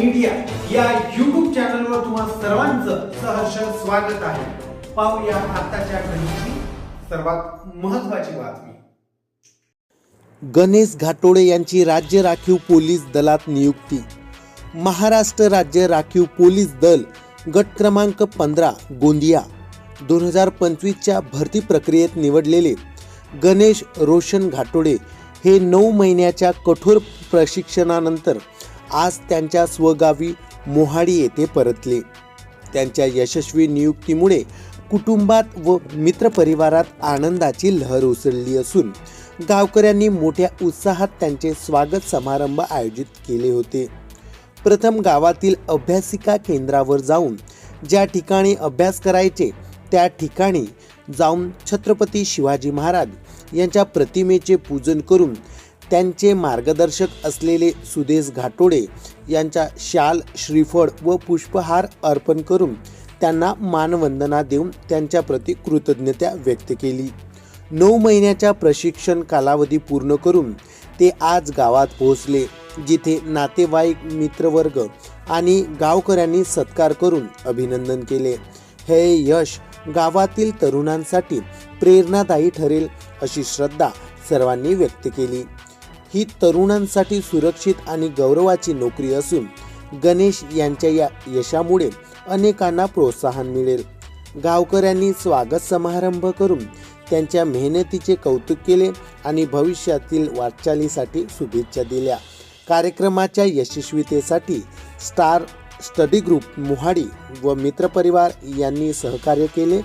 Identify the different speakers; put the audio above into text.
Speaker 1: Media या YouTube चॅनलवर तुम्हा सर्वांचं सहर्ष स्वागत आहे. पाहूया आताच्या घडीची सर्वात महत्वाची बातमी.
Speaker 2: गणेश घाटोडे यांची राज्य राखीव पोलीस दलात नियुक्ती. महाराष्ट्र राज्य राखीव पोलीस दल गट क्रमांक पंधरा गोंदिया. दोन हजार पंचवीसच्या भरती प्रक्रियेत निवडलेले गणेश रोशन घाटोडे हे नऊ महिन्याच्या कठोर प्रशिक्षणानंतर आज त्यांच्या स्वगावी मोहाडी येथे परतले. त्यांच्या यशस्वी नियुक्तीमुळे कुटुंबात व मित्रपरिवारात आनंदाची लहर उसळली असून गावकऱ्यांनी मोठ्या उत्साहात त्यांचे स्वागत समारंभ आयोजित केले होते. प्रथम गावातील अभ्यासिका केंद्रावर जाऊन ज्या ठिकाणी अभ्यास करायचे त्या ठिकाणी जाऊन छत्रपती शिवाजी महाराज यांच्या प्रतिमेचे पूजन करून त्यांचे मार्गदर्शक असलेले सुदेश घाटोडे यांच्या शाल श्रीफळ व पुष्पहार अर्पण करून त्यांना मानवंदना देऊन त्यांच्याप्रती कृतज्ञता व्यक्त केली. नऊ महिन्याच्या प्रशिक्षण कालावधी पूर्ण करून ते आज गावात पोहोचले जिथे नातेवाईक मित्रवर्ग आणि गावकऱ्यांनी सत्कार करून अभिनंदन केले. हे यश गावातील तरुणांसाठी प्रेरणादायी ठरेल अशी श्रद्धा सर्वांनी व्यक्त केली. ही तरुणांसाठी सुरक्षित आणि गौरवाची नोकरी असून गणेश यांच्या या यशामुळे अनेकांना प्रोत्साहन मिळेल. गावकऱ्यांनी स्वागत समारंभ करून त्यांच्या मेहनतीचे कौतुक केले आणि भविष्यातील वाटचालीसाठी शुभेच्छा दिल्या. कार्यक्रमाच्या यशस्वीतेसाठी स्टार स्टडी ग्रुप मोहाडी व मित्रपरिवार यांनी सहकार्य केले.